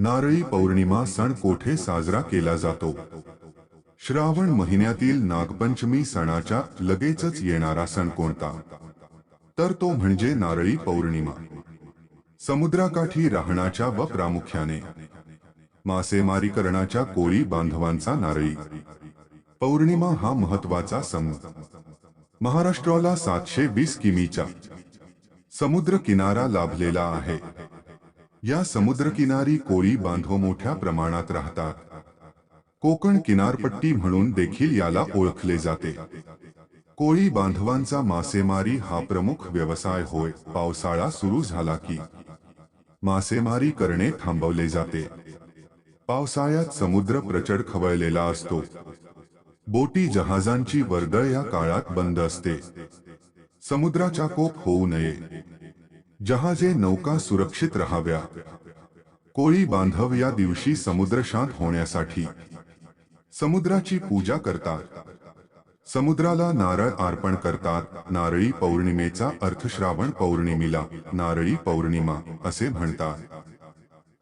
नारळी पौर्णिमा सण कोठे साजरा केला जातो? श्रावण महिन्यातील नागपंचमी सणाच्या लगेचच येणारा सण कोणता? तर तो म्हणजे नारळी पौर्णिमा. समुद्राकाठी राहण्याच्या व प्रामुख्याने. मासेमारी करण्याच्या कोळी बांधवांचा नारळी. पौर्णिमा हा महत्त्वाचा सण. महाराष्ट्राला सातशे वीस किमीचा. समुद्र किनारा लाभलेला आहे. या समुद्रकिनारी कोळी बांधव मोठ्या प्रमाणात राहतात. कोकण किनारपट्टी म्हणून देखील याला ओळखले जाते. कोळी बांधवांचा मासेमारी हा प्रमुख व्यवसाय होय, पावसाळा सुरू झाला की. मासेमारी करणे थांबवले जाते. पावसाळ्यात समुद्र प्रचंड खवळलेला असतो. बोटी जहाजांची वर्दळ या काळात बंद असते. समुद्राचा कोप होऊ नये. जहाजे नौका सुरक्षित राहाव्या. कोळी बांधव या दिवशी समुद्र शांत होण्यासाठी. समुद्राची पूजा करतात. समुद्राला नारळ अर्पण करतात. नारळी पौर्णिमेचा अर्थ श्रावण पौर्णिमेला नारळी पौर्णिमा असे म्हणतात.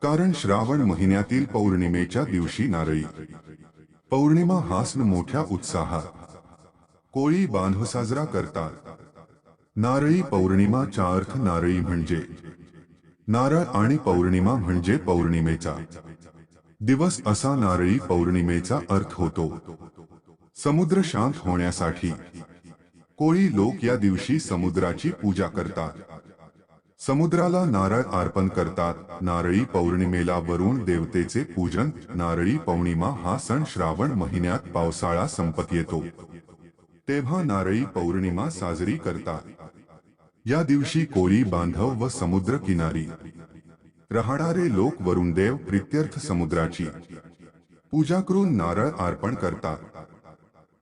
कारण श्रावण महिन्यातील पौर्णिमेच्या दिवशी नारळी. पौर्णिमा हा सण मोठ्या उत्साहात. कोळी बांधव साजरा करतात. नारळी पौर्णिमाचा अर्थ नारळी म्हणजे. नारळ आणि पौर्णिमा म्हणजे पौर्णिमेचा. दिवस असा नारळी पौर्णिमेचा अर्थ होतो. समुद्र शांत होण्यासाठी. कोळी लोक या दिवशी समुद्राची पूजा करतात. समुद्राला नारळ अर्पण करतात. नारळी पौर्णिमेला वरुण देवतेचे पूजन. नारळी पौर्णिमा हा सण श्रावण महिन्यात पावसाळा संपत येतो. तेव्हा नारळी पौर्णिमा साजरी करतात. या दिवशी कोळी बांधव व समुद्र किनारी राहणारे लोक वरुणदेव प्रित्यर्थ समुद्राची. पूजा करून नारळ अर्पण करतात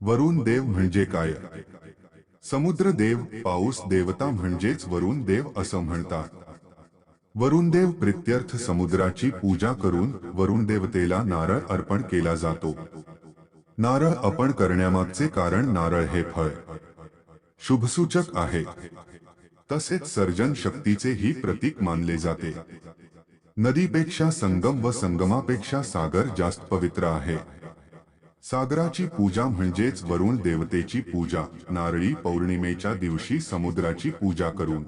वरुण देव म्हणजे काय? समुद्र देव पाऊस देवता म्हणजेच वरुण देव असं म्हणतात. वरुण देव प्रित्यर्थ समुद्राची पूजा करून वरुण देवतेला नारळ अर्पण केला जातो. नारळ अर्पण करण्यामागचे कारण नारळ हे फळ. शुभसूचक आहे. तसेच सर्जन शक्तीचे ही प्रतीक मानले जाते. नदीपेक्षा संगम व संगमापेक्षा सागर जास्त पवित्र आहे. सागराची पूजा म्हणजेच वरुण देवतेची पूजा नारळी पौर्णिमेच्या दिवशी समुद्राची पूजा करून.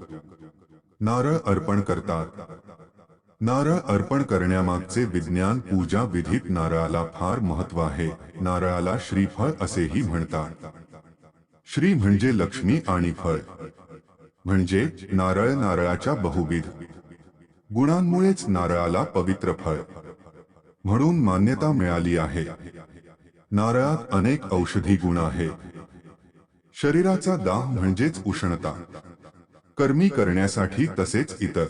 नारळ अर्पण करतात. नारळ अर्पण करण्यामागचे विज्ञान पूजा विधीत नारळाला फार महत्त्व आहे. नारळाला श्रीफळ असेही म्हणतात. श्री म्हणजे लक्ष्मी आणि फळ. म्हणजे नारळ नारळाच्या बहुविध. गुणांमुळेच नारळाला पवित्र फळ. म्हणून मान्यता मिळाली आहे. नारळात अनेक औषधी गुण आहेत. शरीराचा दाह म्हणजेच उष्णता. कर्मी करण्यासाठी तसेच इतर.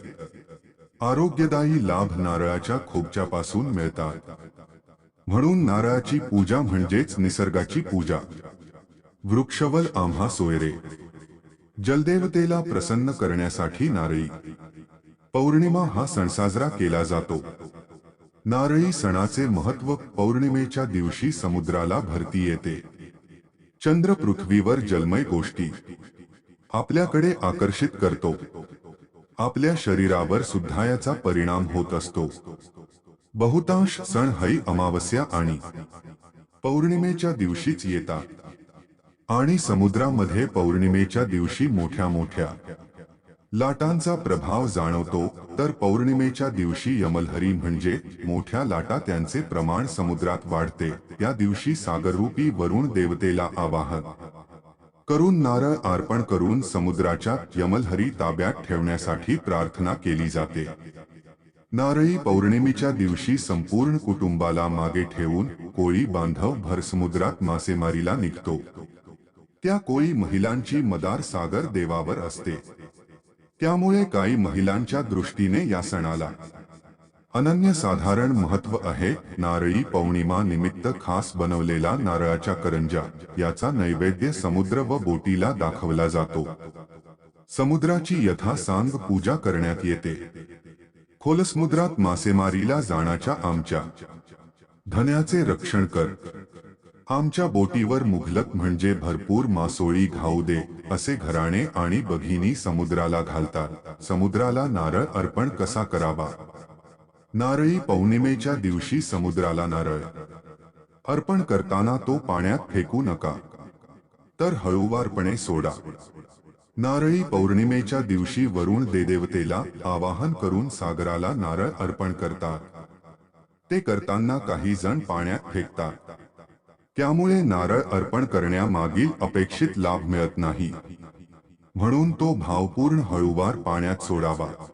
आरोग्यदायी लाभ नारळाच्या खोपच्यापासून मिळतात. म्हणून नारळाची पूजा म्हणजेच निसर्गाची पूजा. वृक्षवल आम्हा सोयरे. जलदेवतेला प्रसन्न करण्यासाठी नारळी. पौर्णिमा हा सण साजरा केला जातो. नारळी सणाचे महत्त्व पौर्णिमेच्या दिवशी समुद्राला भरती येते. चंद्र पृथ्वीवर जलमय गोष्टी. आपल्याकडे आकर्षित करतो. आपल्या शरीरावर सुद्धा याचा परिणाम होत असतो. बहुतांश सण हई अमावस्या आणि पौर्णिमेच्या दिवशीच येतात. आणि समुद्रामध्ये पौर्णिमेच्या दिवशी मोठ्या मोठ्या लाटांचा प्रभाव जाणवतो तर पौर्णिमेच्या दिवशी यमलहरी म्हणजे मोठ्या लाटा त्यांचे प्रमाण समुद्रात वाढते. या दिवशी सागररूपी वरुण देवतेला आवाहन करून नारळ अर्पण करून समुद्राच्या यमलहरी ताब्यात ठेवण्यासाठी प्रार्थना केली जाते. नारळी पौर्णिमेच्या दिवशी संपूर्ण कुटुंबाला मागे ठेवून कोळी बांधव भर समुद्रात मासेमारीला निघतो. त्या कोळी महिलांची मदार सागर देवावर असते. त्यामुळे काही महिलांच्या दृष्टीने या सणाला अनन्य साधारण महत्त्व आहे. नारळी पौर्णिमा निमित्त खास बनवलेला नारळाच्या करंजा याचा नैवेद्य समुद्र व बोटीला दाखवला जातो. समुद्राची यथासांग पूजा करण्यात येते. खोल समुद्रात मासेमारीला जाण्याच्या आमच्या धन्याचे रक्षण कर. आमच्या बोटीवर मुघलक म्हणजे भरपूर मासोळी घाऊ दे असे घराणे आणि बघिनी समुद्राला घालतात. समुद्राला नारळ अर्पण कसा करावा? नारळी पौर्णिमेच्या दिवशी समुद्राला नारळ अर्पण करताना तो पाण्यात फेकू नका. तर हळूवारपणे सोडा. नारळी पौर्णिमेच्या दिवशी वरुण देदेवतेला आवाहन करून सागराला नारळ अर्पण करतात. ते करताना काही जण पाण्यात फेकतात. त्यामुळे नारळ अर्पण करण्यामागील अपेक्षित लाभ मिळत नाही. म्हणून तो भावपूर्ण हळूवार पाण्यात सोडावा.